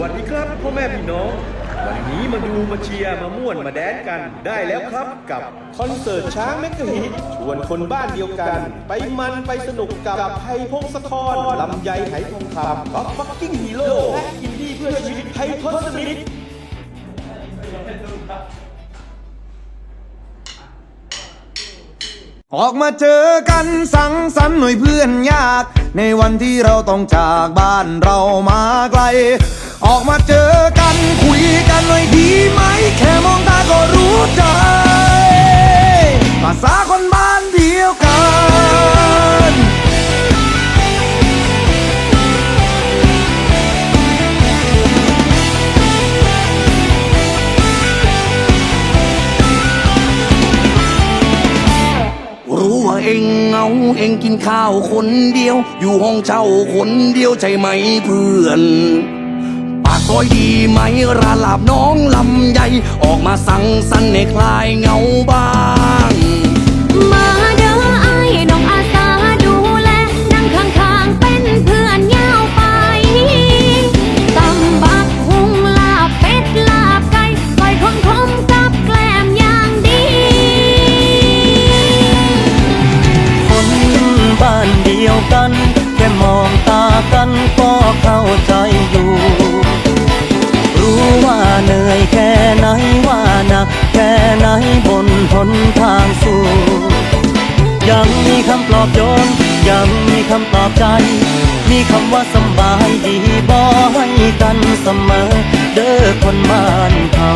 วัสดีครับพ่อแม่พี่น้อง วันนี้มาดูมาเชียร์มาม่วนมาแดนกันได้แล้วครับกับคอนเสิร์ตช้างแมกกาฮิตชวนคนบ้านเดียวกัน ไปมันไปสนุกกับไทยพงศธรลำไยไหทองคำบ๊อฟฟักกิ้งฮีโร่และอินดี้เพื่อชีวิตไทยทศมิต ออกมาเจอกันสังสรรค์หน่วยเพื่อนญาติ ในวันที่เราต้องจากบ้านเรามาไกล ออกมาเจอกันคุยกันหน่อยดีไหมแค เองเงาเองกินข้าวคนเดียว อยู่ห้องเช่าคนเดียวใช่ไหมเพื่อน ปากซอยดีไหมร้านลาบน้องลำใหญ่ออกมาสั่งสันในคลายเงาบ้างมา กัน แค่มองตากันก็เข้าใจอยู่ รู้ว่าเหนื่อยแค่ไหนว่านักแค่ไหนบนหนทางสู่ยังมีคำปลอบโยน ยังมีคำปลอบใจ มีคำว่าสบายดีบอกให้กันเสมอ เด้อคนบ้านเขา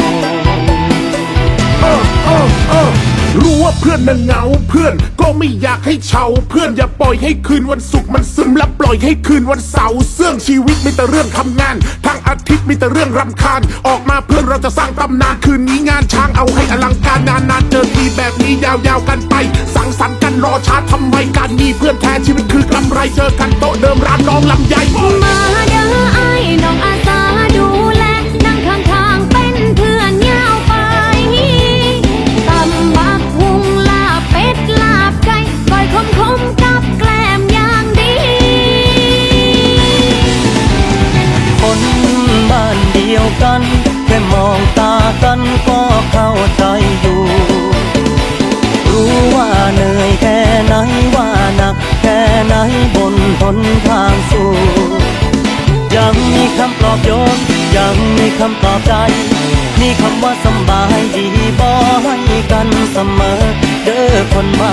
รู้ว่าเพื่อนนั้นเหงาเพื่อนก็ไม่อยากให้เฉาเพื่อนอย่าปล่อยให้คืนวันศุกร์มันซึมและปล่อยให้คืนวันเสาร์เสื่องชีวิตมีแต่เรื่องทำงานทั้งอาทิตย์มีแต่เรื่องรำคาญ ออกมาเพื่อนเราจะสร้างตำนานคืนนี้งานช้างเอาให้อลังการนานๆเจอทีแบบนี้ยาวๆกันไป สังสรรค์กันรอช้าทำไมการมีเพื่อนแท้ชีวิตคือกำไรเจอกันโต๊ะเดิมร้านน้องลำไย นทางสู่ยังมีคำปลอบโยนยังมีคำปลอบใจ มีคำว่าสบายดีบอให้กันเสมอ เด้อคนมา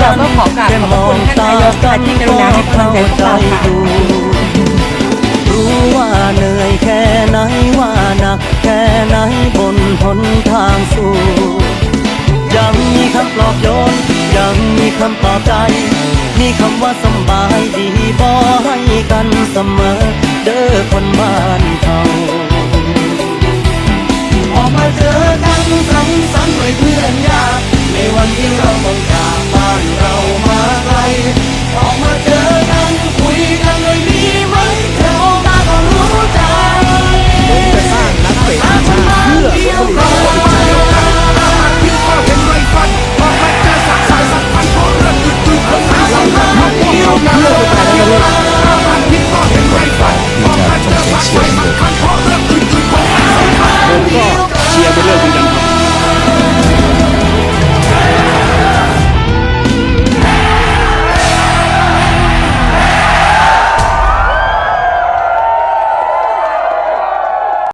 เดียวกันแค่มองตากันก็เข้าใจอยู่รู้ว่าเหนื่อยแค่ไหนว่าหนักแค่ไหนบนหนทางสู่ยังมีคำปลอบโยนยังมีคำปลอบใจ มีคำว่าสบายดีบอให้กันเสมอ เด้อคนบ้านเขาออกมาเจอกันสังสรรค์ด้วยเพื่อนญาติใน วันที่เรามองจากบ้านเรา